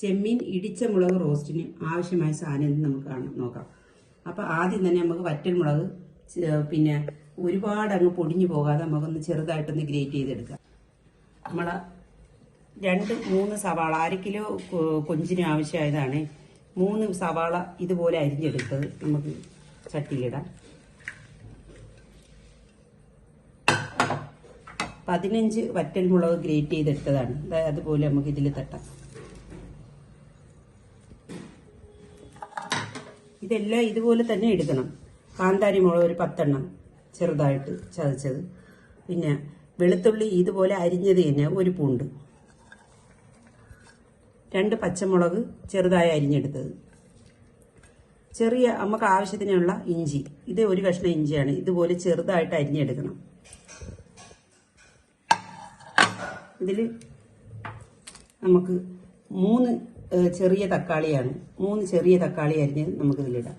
ചെമ്മീൻ ഇടിച്ച മുളക് റോസ്റ്റിന് ആവശ്യമായ സാധനം നമുക്ക് നോക്കാം. അപ്പോൾ ആദ്യം തന്നെ നമുക്ക് വറ്റൽ മുളക് പിന്നെ ഒരുപാട് അങ്ങ് പൊടിഞ്ഞു പോകാതെ നമുക്കൊന്ന് ചെറുതായിട്ടൊന്ന് ഗ്രേറ്റ് ചെയ്തെടുക്കാം. നമ്മൾ രണ്ട് മൂന്ന് സവാള അര കിലോ കൊഞ്ചിന് ആവശ്യമായതാണ്. മൂന്ന് സവാള ഇതുപോലെ അരിഞ്ഞെടുത്തത് നമുക്ക് ചട്ടിയിലിടാം. പതിനഞ്ച് വറ്റൽ മുളക് ഗ്രേറ്റ് ചെയ്തെടുത്തതാണ്. അതുപോലെ നമുക്ക് ഇതിൽ തട്ടാം. ഇതെല്ലാം ഇതുപോലെ തന്നെ എടുക്കണം. കാന്താരി മുളക് ഒരു പത്തെണ്ണം ചെറുതായിട്ട് ചതച്ചത്. പിന്നെ വെളുത്തുള്ളി ഇതുപോലെ അരിഞ്ഞത് തന്നെ ഒരു പൂണ്ട്. രണ്ട് പച്ചമുളക് ചെറുതായി അരിഞ്ഞെടുത്തത്. ചെറിയ നമുക്ക് ആവശ്യത്തിനുള്ള ഇഞ്ചി. ഇത് ഒരു കഷ്ണം ഇഞ്ചിയാണ്. ഇതുപോലെ ചെറുതായിട്ട് അരിഞ്ഞെടുക്കണം. ഇതിൽ നമുക്ക് മൂന്ന് ചെറിയ തക്കാളിയാണ്. മൂന്ന് ചെറിയ തക്കാളി അരിഞ്ഞ് നമുക്ക് ഇതിലിടാം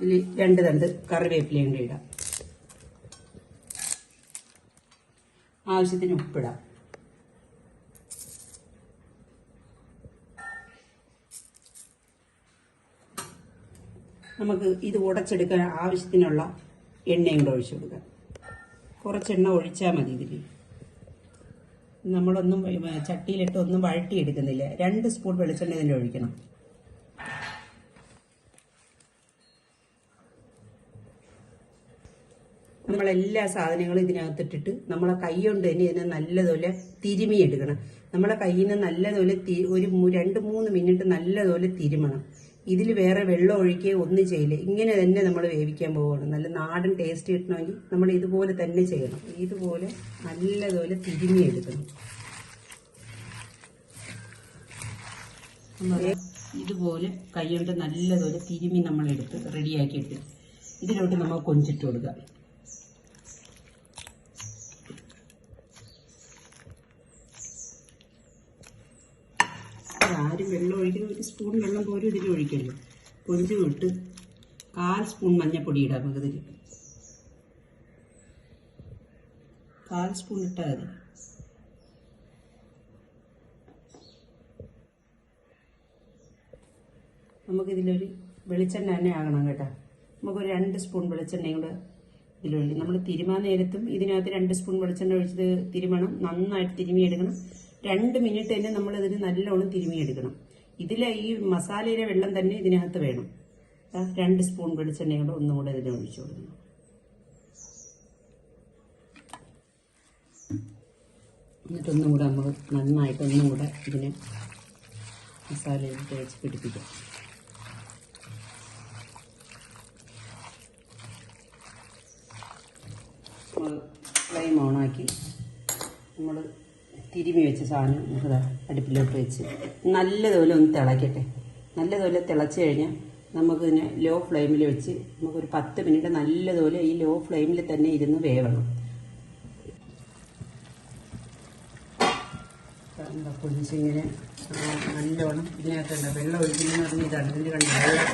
ഇതിൽ രണ്ട് തണ്ട് കറിവേപ്പിലയും കൂടി ഇടാം. ആവശ്യത്തിന് ഉപ്പിടാം. നമുക്ക് ഇത് ഉടച്ചെടുക്കാൻ ആവശ്യത്തിനുള്ള എണ്ണയും കൂടെ ഒഴിച്ചു കൊടുക്കാം. കുറച്ചെണ്ണ ഒഴിച്ചാൽ മതി ഇതിൽ നമ്മളൊന്നും ചട്ടിയിലിട്ട് ഒന്നും വഴട്ടിയെടുക്കുന്നില്ല രണ്ട് സ്പൂൺ വെളിച്ചെണ്ണ ഇതിന്റെ ഒഴിക്കണം. നമ്മളെല്ലാ സാധനങ്ങളും ഇതിനകത്തിട്ടിട്ട് നമ്മളെ കൈ കൊണ്ട് തന്നെ ഇതിനെ നല്ലതുപോലെ തിരുമിയെടുക്കണം. നമ്മളെ നിന്ന് നല്ലതുപോലെ ഒരു രണ്ട് മൂന്ന് മിനിറ്റ് നല്ലതുപോലെ തിരുമണം. ഇതിൽ വേറെ വെള്ളം ഒഴിക്കുകയോ ഒന്നും ചെയ്യില്ല. ഇങ്ങനെ തന്നെ നമ്മൾ വേവിക്കാൻ പോവുകയാണ്. നല്ല നാടൻ ടേസ്റ്റ് കിട്ടണമെങ്കിൽ നമ്മൾ ഇതുപോലെ തന്നെ ചെയ്യണം. ഇതുപോലെ നല്ലതുപോലെ തിരുമിയെടുക്കണം നമ്മൾ ഇതുപോലെ കൈകൊണ്ട് നല്ലതുപോലെ തിരുമി നമ്മളെടുത്ത് റെഡിയാക്കിയിട്ട് ഇതിലോട്ട് നമ്മൾ കൊഞ്ചിട്ട് കൊടുക്കുക. വെള്ളം ഒഴിക്കുന്ന. ഒരു സ്പൂൺ വെള്ളം പോലും ഇതിൽ ഒഴിക്കരുത്. കൊഞ്ച് വിട്ട് കാൽ സ്പൂൺ മഞ്ഞൾപ്പൊടി ഇടാം ഇതിൽ കാൽ സ്പൂൺ ഇട്ടാൽ മതി. നമുക്കിതിലൊരു വെളിച്ചെണ്ണ തന്നെ ആകണം കേട്ടോ. നമുക്കൊരു രണ്ട് സ്പൂൺ വെളിച്ചെണ്ണയും കൂടെ ഇതിലൊഴി നമ്മൾ തിരുമാ നേരത്തും ഇതിനകത്ത് രണ്ട് സ്പൂൺ വെളിച്ചെണ്ണ ഒഴിച്ചത് തിരുമണം. നന്നായിട്ട് തിരുമിയെടുക്കണം. രണ്ട് മിനിറ്റ് തന്നെ നമ്മൾ ഇതിന് നല്ലോണം തിരുമിയെടുക്കണം. ഇതിലെ ഈ മസാലയിലെ വെള്ളം തന്നെ ഇതിനകത്ത് വേണം. രണ്ട് സ്പൂൺ വെളിച്ചെണ്ണ കൂടെ ഒന്നും കൂടെ ഇതിനെ ഒഴിച്ചു കൊടുക്കണം. എന്നിട്ടൊന്നും കൂടെ നമ്മൾ നന്നായിട്ട് ഒന്നും കൂടെ ഇതിനെ മസാലയിൽ തേച്ച് പിടിപ്പിക്കാം. ഫ്ലെയിം ഓണാക്കി തിരുമി വെച്ച സാധനം നമുക്ക് അടുപ്പിലോട്ട് വെച്ച് നല്ലതുപോലെ ഒന്ന് തിളക്കട്ടെ. നല്ലതുപോലെ തിളച്ച് കഴിഞ്ഞാൽ നമുക്ക് ഇതിനെ ലോ ഫ്ലെയിമിൽ വെച്ച് നമുക്കൊരു പത്ത് മിനിറ്റ് നല്ലതുപോലെ ഈ ലോ ഫ്ലെയിമിൽ തന്നെ ഇരുന്ന് വേവണം. എന്താ നല്ലോണം ഇതിനകത്തുണ്ട് വെള്ളം ഒഴിക്കുന്നതെന്ന് പറഞ്ഞാൽ ഇതാണ്. ഇതിന്റെ കണ്ടു? വെള്ളം.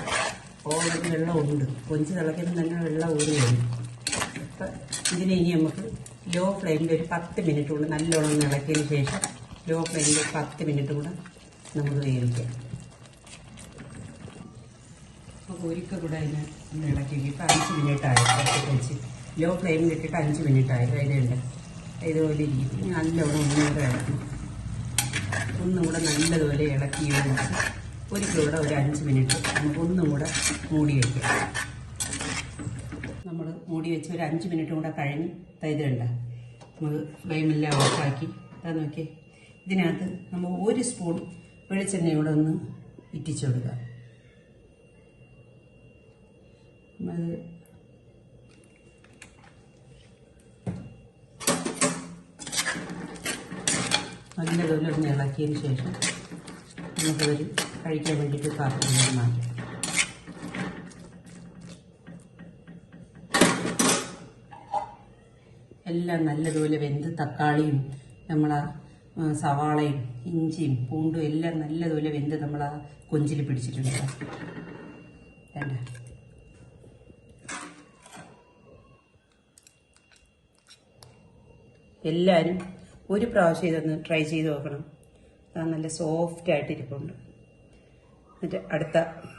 വെള്ളം ഉണ്ട്. കൊഞ്ച് തിളയ്ക്കുമ്പോൾ തന്നെ വെള്ളം ഊറി വരും. അപ്പം ഇതിനെ ഇനി നമുക്ക് ലോ ഫ്ലെയിമിൽ ഒരു പത്ത് മിനിറ്റ് കൊണ്ട് നല്ലോണം ഇളക്കിയതിന് ശേഷം ലോ ഫ്ലെയിമിൽ ഒരു പത്ത് മിനിറ്റ് കൂടെ നമുക്ക് വേവിക്കാം. അപ്പോൾ ഒരിക്കൽ കൂടെ അതിന് ഒന്ന് ഇളക്കി. ഇപ്പം അഞ്ച് മിനിറ്റ് ആയി. വെച്ച് ലോ ഫ്ലെയിമിൽ ഇട്ടിട്ട് അഞ്ച് മിനിറ്റ് ആയി. അതിലുണ്ട് ഇതുപോലെ ഇരിക്കും. നല്ലോണം ഒന്നും കൂടെ ഒന്നുകൂടെ ഒന്നും കൂടെ നല്ലതുപോലെ ഇളക്കി യോജിച്ച് ഒരിക്കൽ കൂടെ ഒരു അഞ്ച് മിനിറ്റ് നമുക്ക് ഒന്നും കൂടെ മൂടി വയ്ക്കാം മൂടി വെച്ച് ഒരു അഞ്ച് മിനിറ്റ് കൂടെ കഴിഞ്ഞ് ഇത് നമ്മൾ ഫ്ലെയിമെല്ലാം ഓഫാക്കി. അതാ നോക്കി ഇതിനകത്ത് നമ്മൾ ഒരു സ്പൂൺ വെളിച്ചെണ്ണ കൂടെ ഒന്ന് ഇറ്റിച്ചു കൊടുക്കുക. അത് ഇളക്കിയതിന് ശേഷം നമുക്കതൊരു കഴിക്കാൻ വേണ്ടിയിട്ട് പാത്രത്തിലേക്ക് മാറ്റാം. എല്ലാം നല്ലതുപോലെ വെന്ത് തക്കാളിയും നമ്മൾ ആ, സവാളയും ഇഞ്ചിയും പൂണ്ടും എല്ലാം നല്ലതുപോലെ വെന്ത് നമ്മളാ കൊഞ്ചിൽ പിടിച്ചിട്ടുണ്ട്. വേണ്ട എല്ലാവരും ഒരു പ്രാവശ്യം ഇതൊന്ന് ട്രൈ ചെയ്ത് നോക്കണം. അത് നല്ല സോഫ്റ്റ് ആയിട്ട് ഇരിപ്പുണ്ട് എന്നിട്ട് അടുത്ത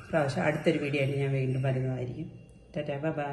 പ്രാവശ്യം അടുത്തൊരു വീഡിയോ ആയിട്ട് ഞാൻ വീണ്ടും വരുന്നതായിരിക്കും. Tata bye.